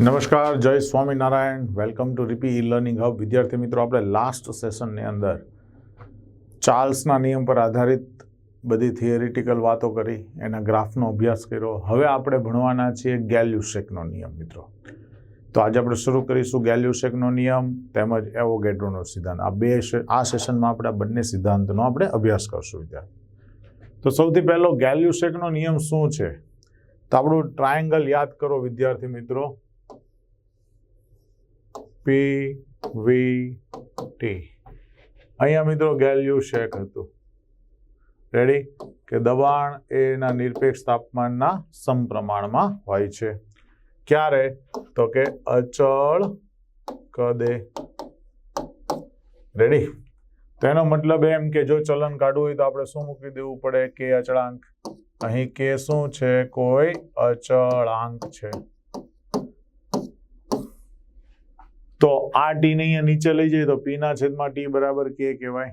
નમસ્કાર, જય Swaminarayan. Welcome to રીપી ઈ લર્નિંગ હબ વિદ્યાર્થી મિત્રો, આપણે લાસ્ટ સેશનની અંદર ચાર્લ્સના નિયમ પર આધારિત બધી થિયરિટિકલ વાતો કરી, એના ગ્રાફનો અભ્યાસ કર્યો. હવે આપણે ભણવાના છીએ ગેલ્યુશેકનો નિયમ, મિત્રો. તો આજે આપણે શરૂ કરીશું ગેલ્યુશેકનો નિયમ તેમજ એવોગેડ્રોનો સિદ્ધાંત. આ બે આ સેશનમાં આપણે બંને સિદ્ધાંતનો આપણે અભ્યાસ કરશું, વિદ્યાર્થી. તો સૌથી પહેલો ગેલ્યુશેકનો નિયમ શું છે? તો આપણું ટ્રાયંગલ યાદ કરો, વિદ્યાર્થી મિત્રો. પી વી ટી અહીંયા મિત્રો ગેલ્યુ શેક હતું. રેડી કે દબાણ એના નિરપેક્ષ તાપમાનના સમપ્રમાણમાં હોય છે. ક્યારે? તો કે અચળ કદે. રેડી તેનો મતલબ એમ કે જો ચલન કાઢવું હોય તો આપણે શું મૂકી દેવું પડે? કે અચળાંક. અહીં કે શું છે? કોઈ અચળાંક છે. તો આ ટી ને અહીંયા નીચે લઈ જઈએ તો પી ના છેદમાં ટી બરાબર કે કહેવાય?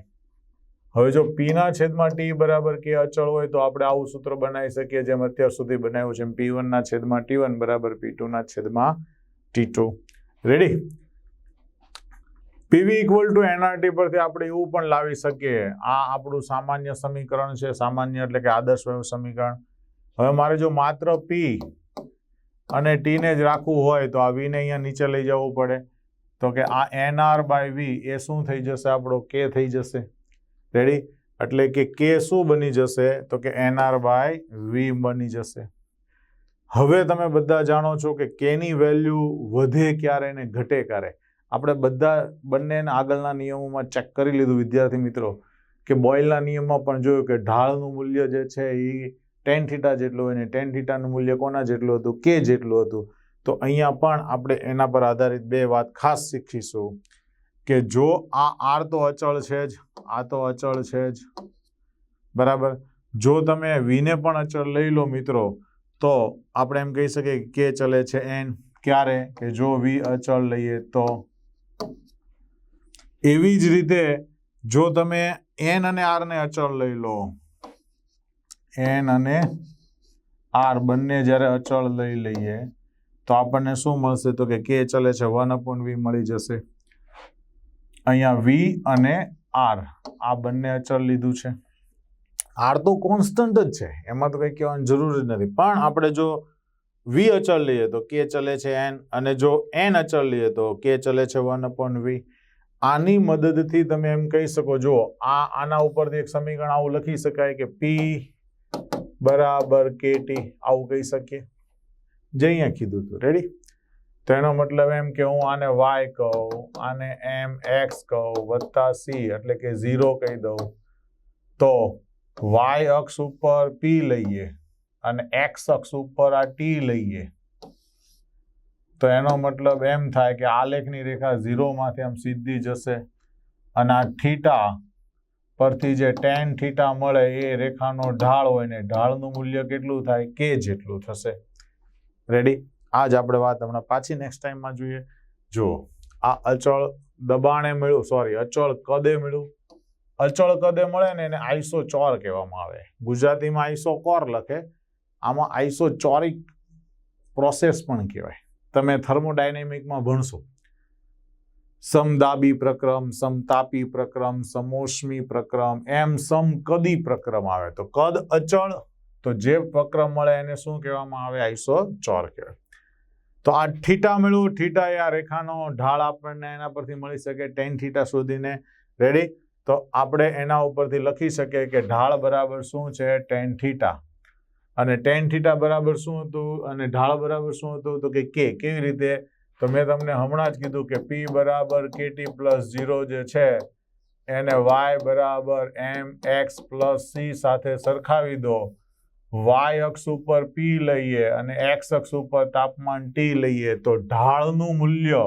હવે જો પી ના છેદમાં ટી બરાબર કે અચળ હોય તો આપણે આવું સૂત્ર બનાવી શકીએ જેમ અત્યાર સુધી બનાવ્યું છે પી વન ના છેદમાં ટી વન બરાબર પી ટુ ના છેદમાં T two. Ready PV equal to NRT પરથી આપણે એવું પણ લાવી શકીએ. આ આપણું સામાન્ય સમીકરણ છે. સામાન્ય એટલે કે આદર્શ વાયુ સમીકરણ. હવે મારે જો માત્ર પી અને ટીને જ રાખવું હોય તો આ વી ને અહીંયા નીચે લઈ જવું પડે. તો કે આ એન આર બાય વી એ શું થઈ જશે? આપણો કે થઈ જશે. રેડી એટલે કે કે શું બની જશે? તો કે એન આર બાય વી બની જશે. હવે તમે બધા જાણો છો કે કેની વેલ્યુ વધે ક્યારે ને ઘટે ક્યારે? આપણે બધા બંનેના આગળના નિયમોમાં ચેક કરી લીધું, વિદ્યાર્થી મિત્રો, કે બોઇલના નિયમમાં પણ જોયું કે ઢાળનું મૂલ્ય જે છે એ ટેન થીટા જેટલું હોય ને ટેન થીટાનું મૂલ્ય કોના જેટલું હતું? કે જેટલું હતું. તો અહીંયા પણ આપણે એના પર આધારિત બે વાત ખાસ શીખીશું કે જો આ આર તો અચળ છે જ, આ તો અચળ છે જ. બરાબર? જો તમે વીને પણ અચળ લઈ લો મિત્રો, તો આપણે એમ કહી શકીએ કે ચલે છે એન ક્યારે? કે જો વી અચળ લઈએ તો. એવી જ રીતે જો તમે એન અને આર ને અચળ લઈ લો એન અને આર બંને જ્યારે અચળ લઈ લઈએ તો આપણને શું મળશે? તો કે કે ચલે છે, વન અપોન વી મળી જશે. અહીંયા વી અને આર આ બંને અચળ લીધું છે. આર તો કોન્સ્ટન્ટ જ છે, એમાં તો કંઈ કહેવાની જરૂર જ નથી. પણ આપણે જો વી અચળ લઈએ તો કે ચલે છે એન અને જો એન અચળ લઈએ તો કે ચલે છે વન અપોન વી આની મદદથી તમે એમ કહી શકો જો આ આના ઉપરથી એક સમીકરણ આવું લખી શકાય કે પી બરાબર કે ટી આવું કહી શકીએ. જે અહીંયા કીધું હતું રેડી તો એનો મતલબ એમ કે હું આને વાય કહું, આને એમ એક્સ કહું, વત્તા સી એટલે કે ઝીરો કહી દઉં. તો વાય અક્ષ ઉપર પી લઈએ અને એક્સ અક્ષ ઉપર આ ટી લઈએ. તો એનો મતલબ એમ થાય કે આલેખની રેખા ઝીરોમાંથી આમ સીધી જશે અને આ થીટા પરથી જે ટેન થીટા મળે એ રેખાનો ઢાળ હોય ને ઢાળનું મૂલ્ય કેટલું થાય? કે જેટલું થશે. રેડી આ જ આપણે વાત હમણાં પાછી નેક્સ્ટ ટાઈમમાં જોઈએ. જો આ અચળ દબાણે મળ્યું સોરી અચળ કદે મળ્યું? અચળ કદે મળે ને એને આઈસો ચોર કહેવામાં આવે. ગુજરાતીમાં આઈસો કોર લખે. આમાં આઈસો ચોરિક પ્રોસેસ પણ કહેવાય. તમે થર્મોડાયનેમિકમાં ભણશો. સમદાબી પ્રક્રમ, સમતાપી પ્રક્રમ, સમોષ્મી પ્રક્રમ, એમ સમકદી પ્રક્રમ આવે. તો કદ અચળ તો જે વક્ર મળે એને શું કહેવામાં આવે? આઈસો ચોર કહેવાય. તો આ થીટા મળ્યું. થીટા એ આ રેખાનો ઢાળ આપણને એના પરથી મળી શકે ટેન થીટા સુધીને. રેડી તો આપણે એના ઉપરથી લખી શકીએ કે ઢાળ બરાબર શું છે? Tan theta. અને ટેન થીટા બરાબર શું હતું? અને ઢાળ બરાબર શું હતું? તો કે કે. કેવી રીતે? તો મેં તમને હમણાં જ કીધું કે પી બરાબર કેટી પ્લસ ઝીરો જે છે, એને વાય બરાબર એમ એક્સ પ્લસ સી સાથે સરખાવી દો. વાય અક્ષ ઉપર પી લઈએ અને એક્સ અક્ષ ઉપર તાપમાન ટી લઈએ, તો ઢાળનું મૂલ્ય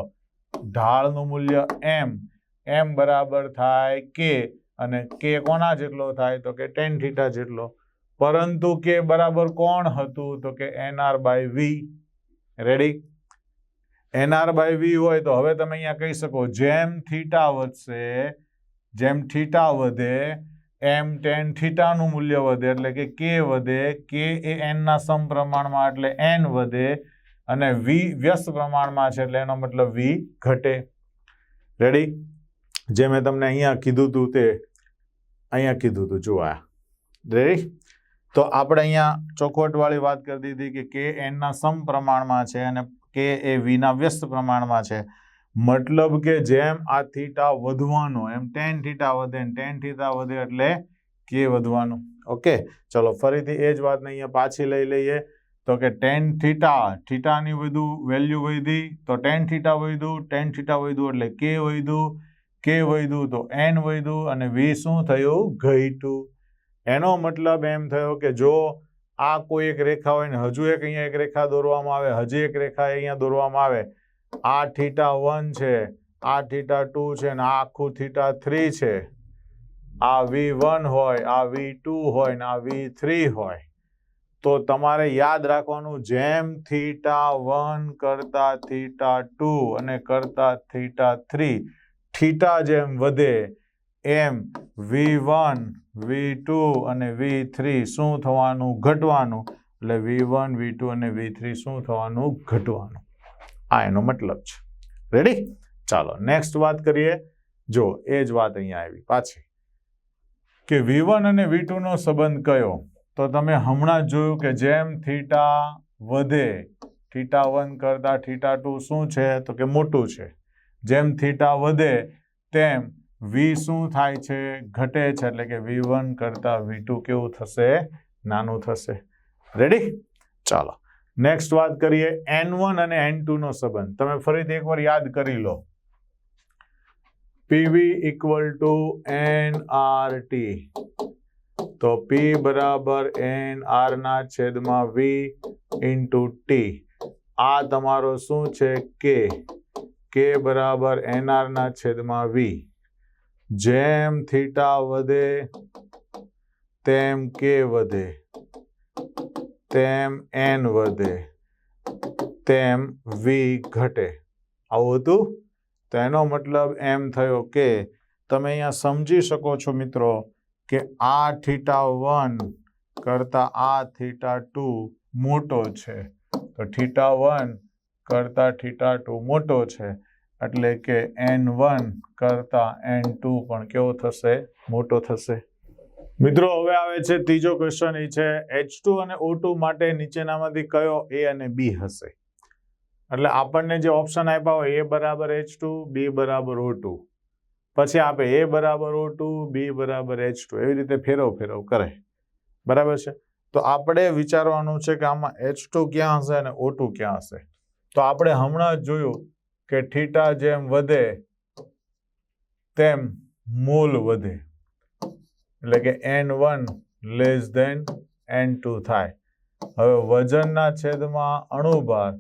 ઢાળનું મૂલ્ય એમ એમ બરાબર થાય કે અને કે કોના જેટલો થાય? તો કે ટેન થીટા જેટલો. પરંતુ કે બરાબર કોણ હતું? તો કે NR by V ready NR by V હોય તો હવે તમે અહીંયા કહી શકો, જેમ થીટા વધશે, જેમ થીટા વધે એમ ટેન થીટાનું મૂલ્ય વધે એટલે કે કે વધે, કે એ એનના સમપ્રમાણમાં એટલે એન વધે અને વી વ્યસ્ત પ્રમાણમાં છે એટલે એનો મતલબ વી ઘટે. રેડી જે મેં તમને અહીંયા કીધું હતું તે અહીંયા કીધું હતું જો આ. રેડી તો આપણે અહીંયા ચોખવટવાળી વાત કરી દીધી કે કે એનના સમ પ્રમાણમાં છે અને કે એ વીના વ્યસ્ત પ્રમાણમાં છે. મતલબ કે જેમ આ થીટા વધવાનો, એમ ટેન થીટા વધે ટેન થીટા વધે એટલે કે વધવાનું. ઓકે, ચલો ફરીથી એ જ વાતને અહીંયા પાછી લઈ લઈએ. તો કે ટેન થીટા, થીટાની વધુ વેલ્યુ વધી, તો ટેન થીટા વધ્યું, ટેન થીટા વધ્યું એટલે કે વધ્યું કે વધ્યું, તો એન વધ્યું અને વી શું થયું? ઘટ્યું. એનો મતલબ એમ થયો કે જો આ કોઈ એક રેખા હોય ને હજુ એક અહીંયા એક રેખા દોરવામાં આવે, હજી એક રેખા અહીંયા દોરવામાં આવે આ થીટા વન છે, આ થીટા ટુ છે ને આ આખું થીટા થ્રી છે. આ વી વન હોય, આ વી ટુ હોય ને આ વી થ્રી હોય. તો તમારે યાદ રાખવાનું જેમ થીટા વન કરતા થીટા ટુ અને કરતા થીટા થ્રી થીટા જેમ વધે, એમ વી વન વી ટુ અને વી થ્રી શું થવાનું? ઘટવાનું. એટલે વી વન વી ટુ અને વી થ્રી શું થવાનું? ઘટવાનું. આ એનો મતલબ છે. રેડી ચાલો નેક્સ્ટ વાત કરીએ. જો, એ જ વાત અહીંયા આવી. પાછી. કે વી વન અને વી સંબંધ કયો? તો તમે હમણાં જોયું કે જેમ થીટા વધે, થીટા વન કરતાં થીટા ટુ શું છે? તો કે મોટું છે. જેમ થીટા વધે, તેમ વી શું થાય છે? ઘટે છે. એટલે કે વી વન કરતાં વી ટુ કેવું થશે? નાનું થશે. રેડી ચાલો. નેક્સ્ટ વાત કરીએ એન વન અને એન નો સંબંધ. તમે ફરીથી એકવાર યાદ કરી લો. PV equal to N R T તો પી બરાબર એન આર ના છેદમાં વી ઇન્ટુ ટી આ તમારો શું છે? કે કે બરાબર એનઆરના છેદમાં વી જેમ થીટા વધે, તેમ કે વધે. તેમ એન વધે, તેમ વી ઘટે. આવું હતું? તો એનો મતલબ એમ થયો કે તમે અહીંયા સમજી શકો છો મિત્રો કે આ થીટા વન કરતાં આ થીટા ટુ મોટો છે. તો થીટા વન કરતાં થીટા ટુ મોટો છે. એટલે કે એન વન કરતાં એન ટુ પણ કેવો થશે? મોટો થશે. મિત્રો, હવે આવે છે ત્રીજો ક્વેશ્ચન એ છે એચ ટુ અને ઓ ટુ માટે નીચેનામાંથી કયો એ અને બી હશે? એટલે આપણને જે ઓપ્શન આપ્યા હોય એ બરાબર એચ ટુ બી બરાબર ઓ ટુ પછી આપે એ બરાબર ઓ ટુ બી બરાબર એચ ટુ એવી રીતે ફેરવ ફેરવ કરે. બરાબર છે? તો આપણે વિચારવાનું છે કે આમાં એચ ટુ ક્યાં હશે અને ઓ ટુ ક્યાં હશે? તો આપણે હમણાં જ જોયું કે થીટા જેમ વધે, તેમ મોલ વધે. એટલે કે N one less than N two થાય. હવે વજનના છેદમાં અણુભાર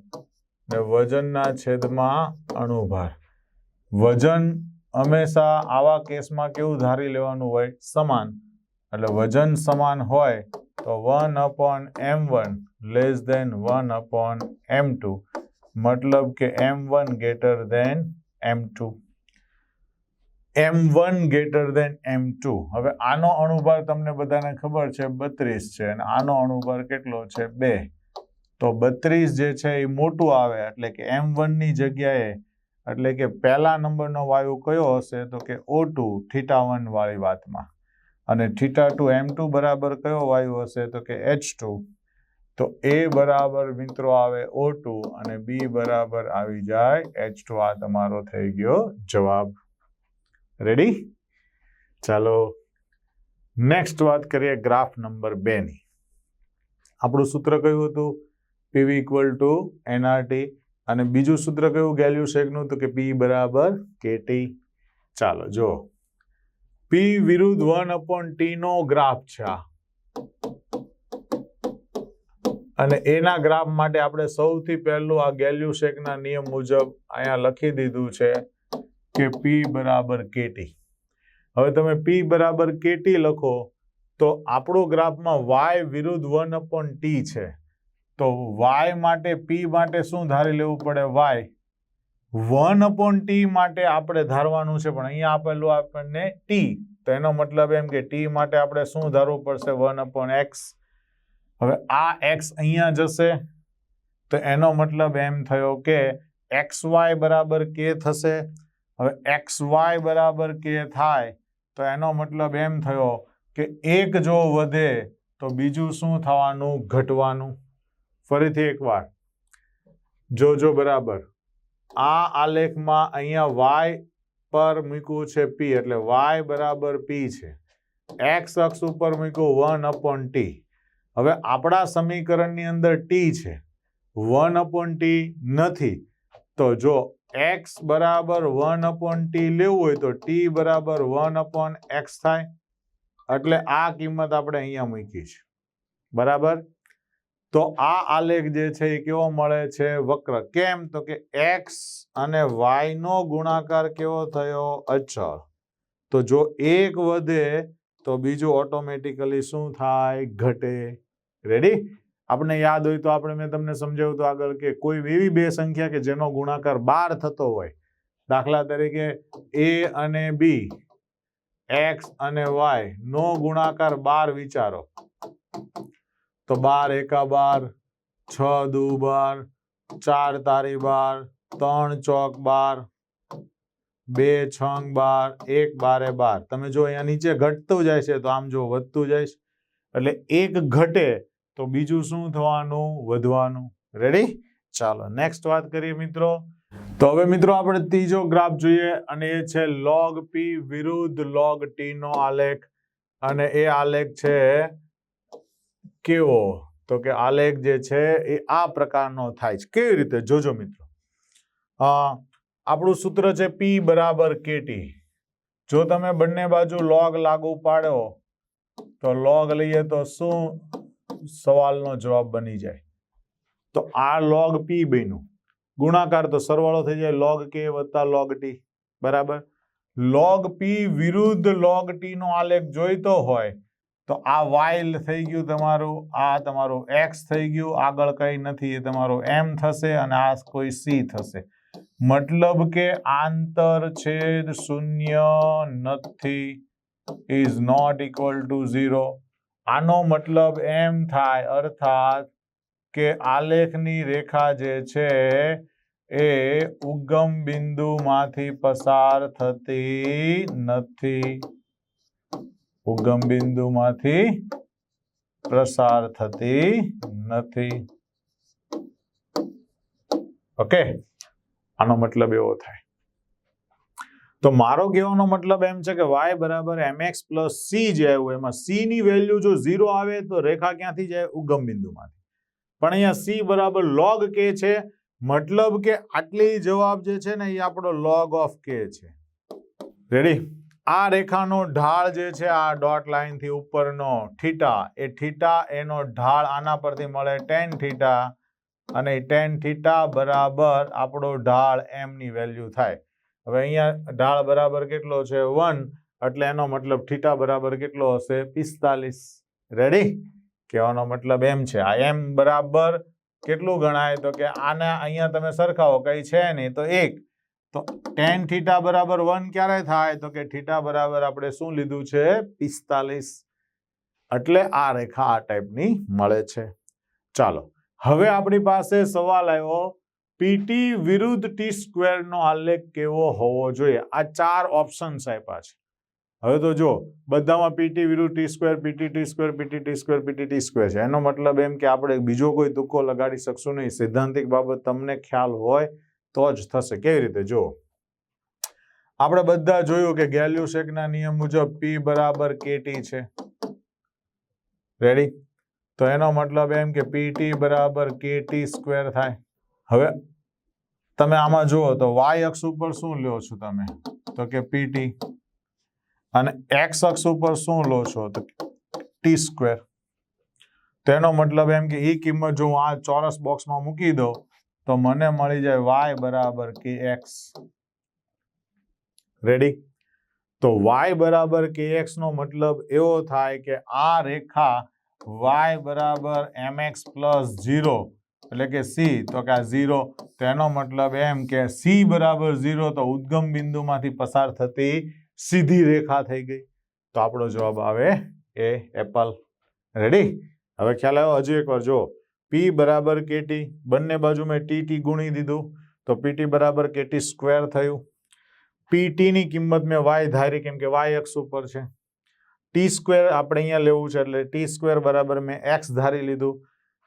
ને વજનના છેદમાં અણુભાર. વજન હંમેશા આવા કેસમાં કેવું ધારી લેવાનું હોય? સમાન. એટલે વજન સમાન હોય તો one upon M one less than one upon M two મતલબ કે M one greater than M two M one greater than M two. હવે આનો અણુભાર તમને બધાને ખબર છે, બત્રીસ છે. અને આનો અણુભાર કેટલો છે? બે. તો બત્રીસ જે છે એ મોટું આવે, એટલે કે એમ વનની જગ્યાએ, એટલે કે પહેલા નંબરનો વાયુ કયો હશે? તો કે ઓ ટુ, થીટા વન વાળી વાતમાં. અને થીટા ટુ, એમ ટુ બરાબર કયો વાયુ હશે? તો કે એચ ટુ. તો એ બરાબર મિત્રો આવે ઓ ટુ અને બી બરાબર આવી જાય એચ ટુ. આ તમારો થઈ ગયો જવાબ. રેડી ચાલો નેક્સ્ટ વાત કરીએ ગ્રાફ નંબર બે ની. આપણું સૂત્ર કયું હતું? પીવી ઇક્વલ ટુ એનઆરટી અને બીજું સૂત્ર કયું? ગેલ્યુ શેકનું તો કે પી બરાબર કેટી ચાલો જો પી વિરુદ્ધ વન અપોન ટી નો ગ્રાફ છે અને એના ગ્રાફ માટે આપણે સૌથી પહેલું આ ગેલ્યુ શેકના નિયમ મુજબ અહીંયા લખી દીધું છે. કે પી બરાબર કેટી હવે તમે પી બરાબર કેટી લખો, તો આપણો ગ્રાફમાં વાય વિરુદ્ધ વન અપોન ટી છે. તો વાય માટે પી માટે શું ધારી લેવું પડે? વાય વન અપોન ટી માટે આપણે ધારવાનું છે, પણ અહીંયા આપેલું આપણને ટી તો એનો મતલબ એમ કે ટી માટે આપણે શું ધારવું પડશે? વન અપોન એક્સ હવે આ એક્સ અહીંયા જશે, તો એનો મતલબ એમ થયો કે એક્સ વાય બરાબર કે થશે. હવે એક્સ વાય બરાબર કે થાય તો એનો મતલબ એમ થયો કે એક જો વધે તો બીજું શું થવાનું? ઘટવાનું. ફરીથી એકવાર. જોજો બરાબર. આ આલેખમાં અહીંયા વાય પર મૂક્યું છે પી એટલે વાય બરાબર પી છે. એક્સ અક્ષ ઉપર મૂક્યું વન અપોન ટી હવે આપણા સમીકરણની અંદર ટી છે. વન અપોન ટી નથી. તો જો એક્સ બરાબર વન અપોન ટી લેવું હોય તો ટી બરાબર વન અપોન એક્સ થાય. એટલે આ કિંમત આપણે અહીંયા મૂકી છે. બરાબર? તો આ આલેખ જે છે એ કેવો મળે છે? વક્ર કેમ? તો કે એક્સ અને વાય નો ગુણાકાર કેવો થયો? અચળ. તો જો એક વધે તો બીજું ઓટોમેટિકલી શું થાય? ઘટે. રેડી આપણે યાદ હોય તો આપણે મેં તમને સમજાવ્યું તો આગળ કે કોઈ એવી બે સંખ્યા કે જેનો ગુણાકાર બાર થતો હોય. દાખલા તરીકે એ અને બી એક્સ અને વાય નો ગુણાકાર બાર વિચારો. તો બાર એકા બાર, છ દુ બાર, ચાર તારી બાર, ત્રણ ચોક બાર, બે છંગ બાર, એક બારે બાર. તમે જો અહીંયા નીચે ઘટતું જાય છે તો આમ જો વધતું જાય છે. એટલે એક ઘટે તો બીજું શું થવાનું? વધવાનું. રેડી ચાલો નેક્સ્ટ વાત કરીએ મિત્રો. તો હવે મિત્રો આપણે ત્રીજો ગ્રાફ જોઈએ અને એ છે લોગ પી વિરુદ્ધ લોગ ટી નો આલેખ. અને એ આલેખ છે કેવો? તો કે આલેખ જે છે એ આ પ્રકારનો થાય છે. કેવી રીતે? જોજો મિત્રો. આપણું સૂત્ર છે પી બરાબર કેટી જો તમે બંને બાજુ લોગ લાગુ પાડો, તો લોગ લઈએ તો શું સવાલનો જવાબ બની જાય. તો આ લોગ પી બન્યું. ગુણાકાર તો સરવાળો થઈ જાય. લોગ કે વત્તા લોગ ટી બરાબર? લોગ પી વિરુદ્ધ લોગ ટી નો આલેખ જોઈતો હોય, તો આ વાઇલ થઈ ગયું તમારું, આ તમારું એક્સ થઈ ગયું. આગળ કંઈ નથી, એ તમારું એમ થશે અને આ કોઈ સી થશે. મતલબ કે આંતરછેદ શૂન્ય નથી is not equal to zero આનો મતલબ એમ થાય, અર્થાત કે આલેખની રેખા જે છે એ ઉગમ બિંદુમાંથી પસાર થતી નથી. ઉગમ બિંદુમાંથી પ્રસાર થતી નથી. ઓકે આનો મતલબ એવો થાય. તો મારો કહેવાનો મતલબ એમ છે કે વાય બરાબર એમએક્સ પ્લસ સી જે આવ્યું, એમાં સી ની વેલ્યુ જો ઝીરો આવે તો રેખા ક્યાંથી જાય? ઉગમ બિંદુમાંથી. પણ અહીંયા સી બરાબર લોગ કે છે. મતલબ કે આટલી જવાબ જે છે ને એ આપણો લોગ ઓફ કે છે. રેડી આ રેખાનો ઢાળ જે છે, આ ડોટ લાઇનથી ઉપરનો થીટા એ થીટા એનો ઢાળ આના પરથી મળે ટેન થીટા અને ટેન થીટા બરાબર આપણો ઢાળ એમની વેલ્યુ થાય. હવે અહીંયા ઢાળ બરાબર કેટલો છે? વન. એટલે એનો મતલબ થીટા બરાબર કેટલો હશે? પિસ્તાલીસ. રેડી કહેવાનો મતલબ એમ છે. આ એમ બરાબર કેટલું ગણાય? તો કે આને અહીંયા તમે સરખાવો, કઈ છે નહીં, તો એક. તો ટેન થીટા બરાબર વન ક્યારે થાય? તો કે થીટા બરાબર આપણે શું લીધું છે? પિસ્તાલીસ. એટલે આ રેખા આ ટાઈપની મળે છે. ચાલો, હવે આપણી પાસે સવાલ આવ્યો. પીટી વિરુદ્ધ ટી સ્ક્વેર નો આલેખ કેવો હોવો જોઈએ? આ ચાર ઓપ્શન્સ આપ્યા છે. હવે તો જો બધામાં પીટી વિરુદ્ધ T square PT T square PT T square PT T square છે. એનો મતલબ એમ કે આપણે બીજો કોઈ તુક્કો લગાડી શકશું નહીં. સિદ્ધાંતિક બાબત તમને ખ્યાલ હોય તો જ થશે. કેવી રીતે? જો આપણે બધા જોયું કે ગેલ્યુસેકના નિયમ મુજબ પી બરાબર કેટી છે. રેડી તો એનો મતલબ એમ કે પીટી બરાબર કેટી સ્ક્વેર થાય. હવે તમે આમાં જુઓ તો વાય અક્ષ ઉપર શું લ્યો છો તમે? તો કે પીટી અને એક્સ અક્ષ ઉપર શું લો છો? તો ટી સ્ક્વેર તેનો મતલબ એમ કે એ કિંમત જો હું આ ચોરસ બોક્સમાં મૂકી દઉં, તો મને મળી જાય વાય બરાબર કે એક્સ રેડી તો વાય બરાબર કે એક્સ નો મતલબ એવો થાય કે આ રેખા વાય બરાબર એમ એક્સ પ્લસ ઝીરો એટલે કે સી, તો કે આ ઝીરો તો એનો મતલબ એમ કે સી બરાબર ઝીરો તો ઉદ્ગમ બિંદુમાંથી પસાર થતી સીધી રેખા થઈ ગઈ. તો આપણો જવાબ આવે એ એપલ રેડી હવે ખ્યાલ આવ્યો હજુ એકવાર જો પી બરાબર કેટી બંને બાજુ મેં ટી ટી ગુણી દીધું. તો પીટી બરાબર કેટી સ્ક્વેર થયું. પીટીની કિંમત મેં વાય ધારી, કેમ કે વાય અક્ષ ઉપર છે. ટી સ્ક્વેર આપણે અહીંયા લેવું છે, એટલે ટી સ્ક્વેર બરાબર મેં એક્સ ધારી લીધું.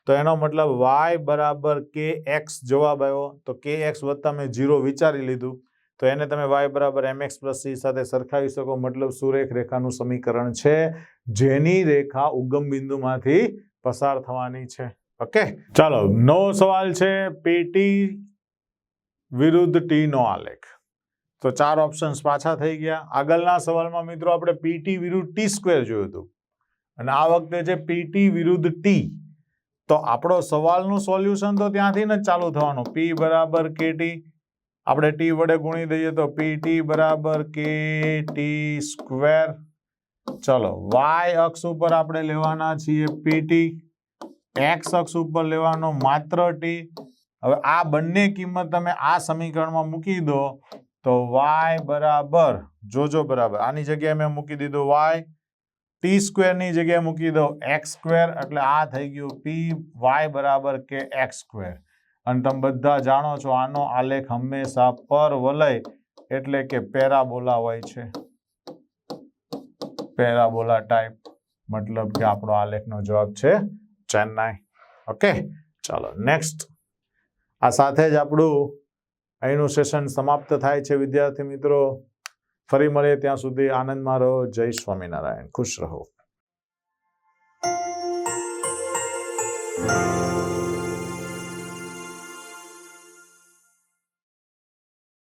તો એનો મતલબ વાય બરાબર કે એક્સ જવાબ આવ્યો. તો કે એક્સ વત્તા મેં જીરો વિચારી લીધું. તો એને તમે વાય બરાબર એમ એક્સ પ્લસ સી સાથે સરખાવી શકો. મતલબ સુરેખ રેખાનું સમીકરણ છે. જેની રેખા ઉગમ બિંદુમાંથી પસાર થવાની છે. ઓકે? ચાલો, નવો સવાલ છે. પેટી વિરુદ્ધ ટીનો આલેખ. તો ચાર ઓપ્શન્સ પાછા થઈ ગયા. આગળના સવાલમાં મિત્રો આપણે પીટી વિરુદ્ધ ટી સ્ક્વેર જોયું હતું. અને આ વખતે છે પીટી વિરુદ્ધ ટી તો આપણો સવાલનું સોલ્યુશન તો ત્યાંથી જ ચાલુ થવાનું. પી બરાબર કે ટી આપણે ટી વડે ગુણી દઈએ તો પી ટી બરાબર કે ટી સ્ક્વેર ચલો વાય અક્ષ ઉપર આપણે લેવાના છીએ પીટી એક્સ અક્ષ ઉપર લેવાનો માત્ર ટી હવે આ બંને કિંમત તમે આ સમીકરણમાં મૂકી દો તો વાય બરાબર, જોજો બરાબર. આની જગ્યાએ મેં મૂકી દીધું વાય ટી સ્ક્વેરની જગ્યાએ મૂકી દો એક્સ સ્ક્વેર એટલે આ થઈ ગયું પી વાય બરાબર કે એક્સ સ્ક્વેર અને તમે બધા જાણો છો, આનો આલેખ હંમેશા પર વલય એટલે કે પેરાબોલા હોય છે. પેરાબોલા ટાઈપ મતલબ કે આપણો આલેખનો જવાબ છે ચેન્નાઈ. ઓકે, ચાલો નેક્સ્ટ આ સાથે જ આપણું અહીંનું સેશન સમાપ્ત થાય છે, વિદ્યાર્થી મિત્રો. ફરી મળીએ ત્યાં સુધી આનંદમાં રહો. જય સ્વામિનારાયણ. ખુશ રહો.